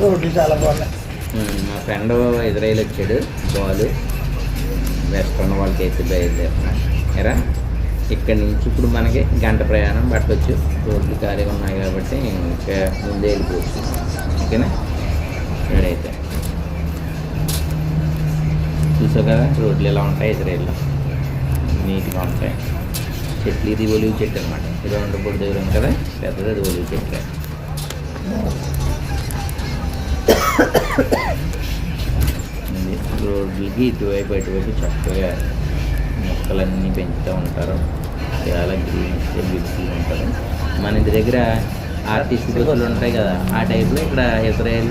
రోడ్లు చాలా బాగున్నాయి మా ఫ్రెండ్ ఇజ్రాయిల్ వచ్చాడు బాల్. వెస్ట్రన్ వాళ్ళకి అయితే బయలుదేరుతున్నా. ఎరా? ఇక్కడ నుంచి ఇప్పుడు మనకి గంట ప్రయాణం పట్టవచ్చు రోడ్లు ఖాళీగా ఉన్నాయి కాబట్టి ఇంకా ముందే వెళ్ళిపోవచ్చు. ఓకేనా? ఇక్కడైతే చూసావు కదా రోడ్లు ఎలా ఉంటాయి ఇజ్రాయిల్లో నీట్గా ఉంటాయి. చెట్లు ఇది ఒలివి చెట్టు అనమాట ఇది ఉండబడి దగ్గర ఉంది కదా పెద్దది అది ఒలివి చెట్టు. రోడ్లకి ఇటువైపు అటువైపు చక్కగా మొక్కలన్నీ పెంచుతూ ఉంటారు. చాలా గ్రీన్ బ్యూటిఫుల్ ఉంటారు. మన ఇంటి దగ్గర ఆర్టీసీ బస్సులు ఉంటాయి కదా ఆ టైప్లో ఇక్కడ Israel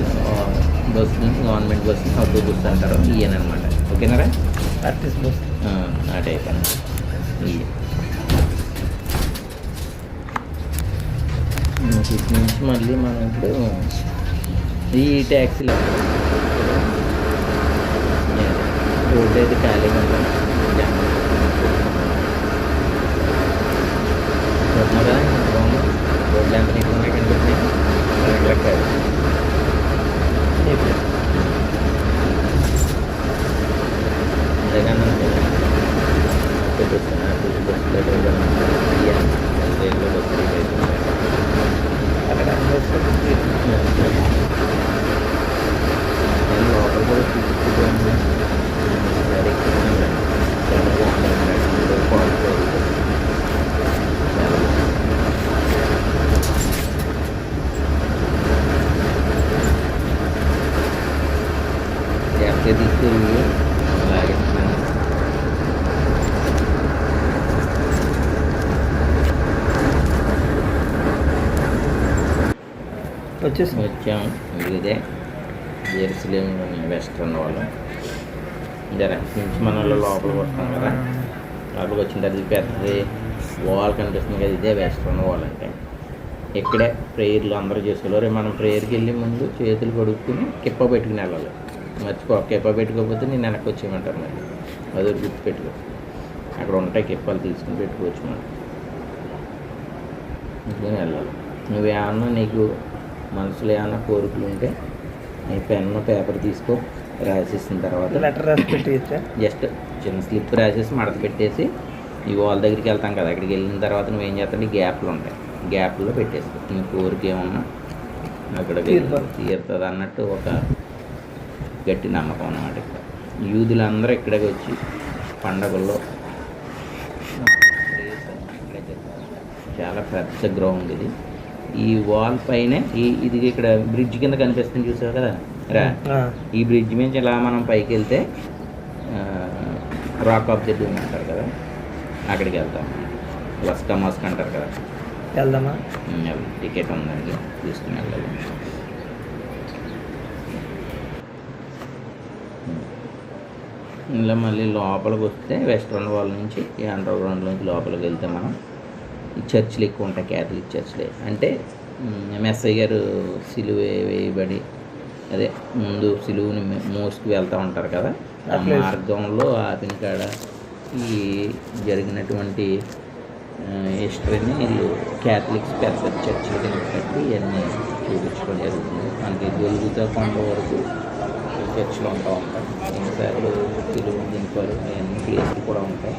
bus government bus autobus అంటారు ఈయన అనమాట ఓకేనారా ఆర్టిస్ట్ బస్. ఆ, టైప్ ఇవి ఇటు నుంచి మళ్ళీ మనం ఇప్పుడు ఈ ట్యాక్సీలో రోడ్డు అయితే ఖాళీగా ఉంటుంది Yeah. వచ్చేసి వచ్చాము. ఇదే జెరూసలేంలోని వెస్ట్రన్ వాళ్ళు. జర నుంచి మన వాళ్ళు లోపలికి వస్తాం కదా. లోపలికి వచ్చిన తర్వాత పెద్దది వాల్ కనిపిస్తుంది కదా ఇదే వెస్ట్రన్ వాల్ అంటే. ఇక్కడే ప్రేయర్లు అందరూ చేసుకోవాలి మనం ప్రేయర్కి వెళ్ళి ముందు చేతులు కడుక్కుని కిప్ప పెట్టుకుని వెళ్ళాలి. మర్చిపో కిప్ప పెట్టుకోకపోతే నేను వెనక్కి వచ్చేయమంటారు మరి. అది గుర్తు పెట్టుకో. అక్కడ ఉంటాయి కిప్పాలు తీసుకుని పెట్టుకోవచ్చు మనం. వెళ్ళాలి. నువ్వేమన్నా నీకు మనసులో ఏమన్నా కోరికలు ఉంటే నీ పెన్ను పేపర్ తీసుకో రాసేసిన తర్వాత లెటర్ రాసి పెట్టి జస్ట్ చిన్న స్లిప్ రాసేసి మడత పెట్టేసి ఈ వాల్ దగ్గరికి వెళ్తాం కదా అక్కడికి వెళ్ళిన తర్వాత నువ్వేం చేస్తావు? గ్యాప్లు ఉంటాయి. గ్యాప్లో పెట్టేసుకో. నీ కోరిక ఏమన్నా అక్కడ. తీరుతుంది అన్నట్టు ఒక గట్టి నమ్మకం అన్నమాట ఇక్కడ. యూదులందరూ ఇక్కడికి వచ్చి పండగల్లో చాలా పెద్ద గ్రౌండ్ ఇది. ఈ వాల్ పైనే ఈ ఇది ఇక్కడ బ్రిడ్జ్ కింద కనిపిస్తుంది చూసావు కదా? రా. ఈ బ్రిడ్జ్ నుంచి ఇలా మనం పైకి వెళ్తే రాక్ ఆఫ్ ది డూమ్ అంటారు కదా? అక్కడికి వెళ్తాం. లస్కా మాస్క్ అంటారు కదా? వెళ్దామా? టికెట్ ఉందండి. తీసుకుని వెళ్ళాలి. ఇలా మళ్ళీ లోపలికి వస్తే వెస్ట్రన్ వాల్ నుంచి ఈ అండర్ గ్రౌండ్ నుంచి లోపలికి వెళ్తే మనం చర్చిలు ఎక్కువ ఉంటాయి క్యాథలిక్ చర్చిలే. అంటే మెస్సయ్య గారు సిలువ వేయబడి అదే ముందు సిలువుని మోసుకు వెళ్తూ ఉంటారు కదా ఆ. మార్గంలో ఆపిన కాడ ఈ జరిగినటువంటి హిస్టరీని వీళ్ళు క్యాథలిక్స్ పెద్ద చర్చిలు కింద కట్టి ఇవన్నీ చూపించడం జరుగుతుంది. మనకి గొలుగుతో కొండ వరకు చర్చిలు ఉంటా ఉంటాయి. కొన్నిసార్లు తెలుగు దింపారు అవన్నీ ప్లేస్లు కూడా ఉంటాయి.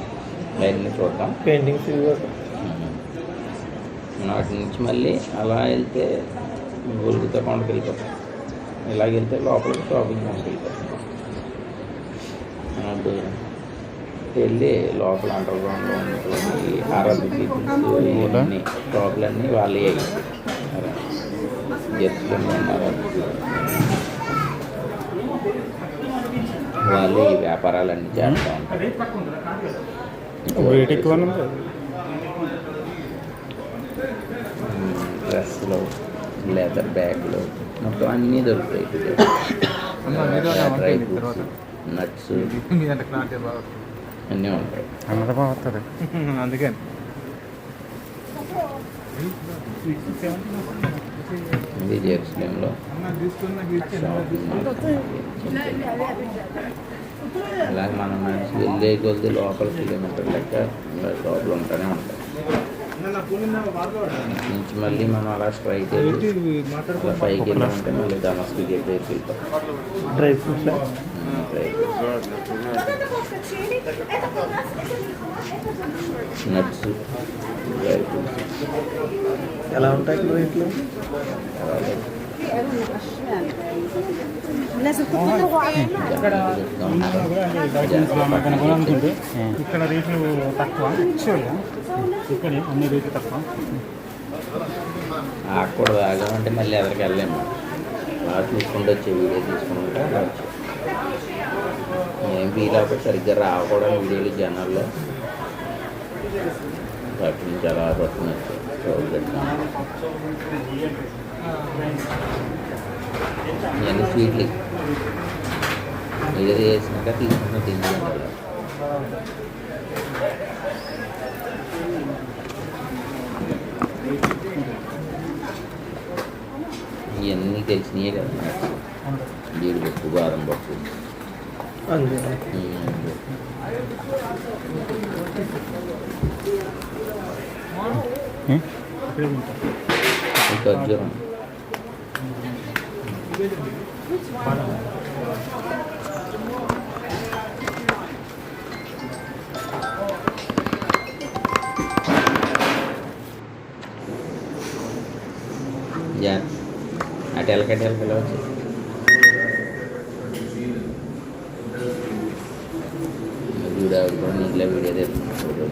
అవన్నీ చూద్దాం. పెయింటింగ్స్. నాటి నుంచి మళ్ళీ అలా వెళ్తే గొలుగుతో కొండకి వెళ్ళిపోతాం. ఇలాగ వెళ్తే లోపలికి షాపింగ్ మాల్కి వెళ్ళిపోతాం. అప్పుడు వెళ్ళి లోపల అండర్ గ్రౌండ్లో ఉన్నటువంటి అరబ్ ఇవన్నీ షాపులన్నీ వాళ్ళే జెర్సీలో ఉన్నారు. వాళ్ళు ఈ వ్యాపారాలన్నీ చేస్తూ ఉంటారు. డ్రెస్సులు లెదర్ బ్యాగులు మొత్తం అన్నీ దొరుకుతాయి. Dry fruits nuts. అన్నీ ఉంటాయి. అందుకని ఇది జెరూసలేంలో షాపింగ్ అలాగే మనం మనిషి వెళ్ళే కొద్ది లోపల కిలోమీటర్ లెక్క లోపల ఉంటూనే ఉంటాయి నుంచి మళ్ళీ మనం అలా అలా పైకి వెళ్ళామంటే మళ్ళీ ధనస్కి గేట్ దగ్గరికి వెళ్తాం dry fruits nuts dry fruits ఎలా ఉంటాయి రేట్లు ఇక్కడ రేట్లు తక్కువ. ఇక్కడ అన్ని రేట్లు తక్కువ. ఆడకూడదు ఆగమంటే మళ్ళీ ఎవరికి వెళ్ళాము బాగా తీసుకుంటూ వచ్చే వీడియో తీసుకుంటే వెళ్ళచ్చు నేను వీలు సరిగ్గా రాకూడదు వీడియోలు జనాల్లో. పట్టించి అలా పట్టుకుని వచ్చి ఇవన్నీ స్వీట్లు ఏది వేసినాక తీసుకున్న ఉండాలి ఇవన్నీ తెలిసినాయే కదా. జీడిపప్పు బాదం పప్పు. ఖర్జూరం. యా అటు ఎలకటి ఎలకలో వచ్చి వీడియో కూడా నీళ్ళ వీడియో తెస్తున్నాడు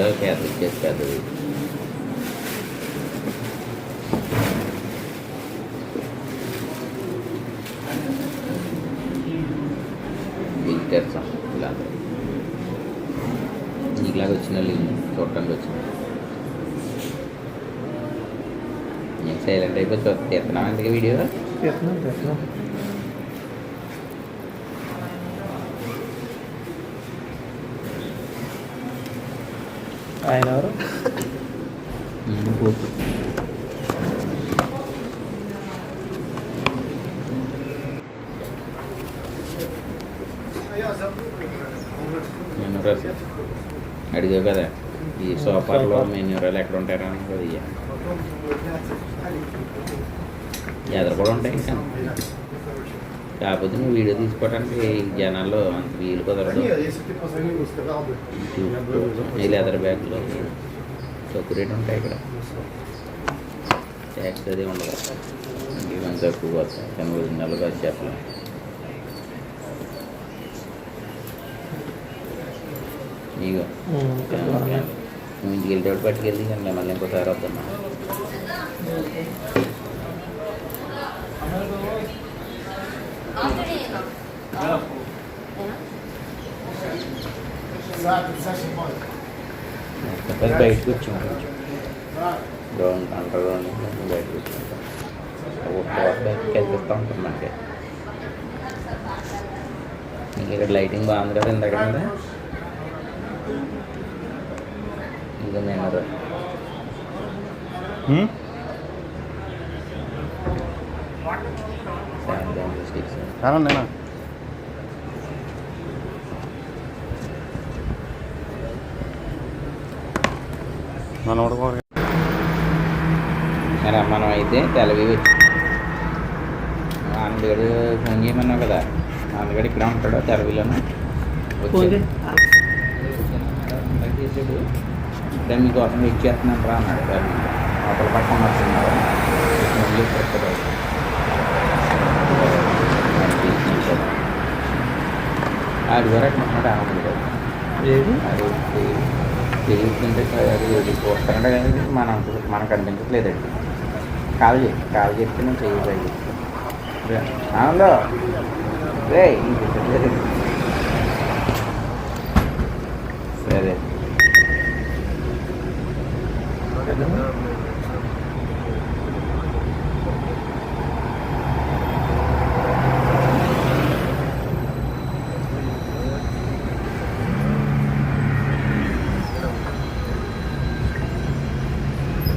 కూడా పెద్దది చేసి పెద్దది విజిటర్స్ ఇలా నీకులాగా వచ్చిన వాళ్ళు చూడటానికి వచ్చిన నేను సైలెంట్ అయిపోయి చూ తీస్తున్నాం అందుకే వీడియో ఆయన ఎవరు? మెనూరల్ అడిగావు కదా ఈ సోఫాలో మెనూరల్ ఎక్కడ ఉంటారా అన్నది ఇయ్య. ఎదురు కూడా ఉంటాయి ఇంకా. కాకపోతే నువ్వు వీడియో తీసుకోవడానికి జనాల్లో అంత వీలు కుదరదు. ఈ లెదర్ బ్యాగ్లో తక్కువ రేట్ ఉంటాయి ఇక్కడ. ట్యాక్స్ అది ఉండదు. ఇవన్నీ తక్కువ వస్తాయి కానీ ఒరిజినల్గా చెప్పలేం. ఇగో బాగున్నాయి. నువ్వు ఇంటికి వెళ్ళేటప్పుడు పట్టుకెళ్ళి కానీ మళ్ళీ ఇంకోసారి ఒకసారి బయటకు వచ్చాం కొంచెం గ్రౌండ్ అండర్ గ్రౌండ్ కొంచెం బయటకు వచ్చాం ఒక బయటకి కనిపిస్తూ ఉంటుంది మనకి నీకు ఇక్కడ లైటింగ్ బాగుంది కదా ఇందాక ఇది నేను శాంతం స్టిక్స్ చాలా నేనా మనోడు కూడా మరి మనం అయితే తెలవి వచ్చి అందగడు ఫోన్ చేయమన్నావు కదా అందగడు ఇక్కడ ఉంటాడు తెలవిలోను పోనీ. చేసాడు ఇప్పుడే మీకోసం వెయిట్ చేస్తున్నాను రా అన్నాడు తెలవి లోపల పక్కన వస్తున్నాడు ఫోన్ చేసి ఆడి వరకు మాట ఆగలేదు అది తెలియకుంటే అది వస్తున్నాడు కానీ మనం మనకు అనిపించట్లేదండి కాల్ చేయి కాల్ చెప్తే నేను చేయగలిగి అవునులో రే సరే.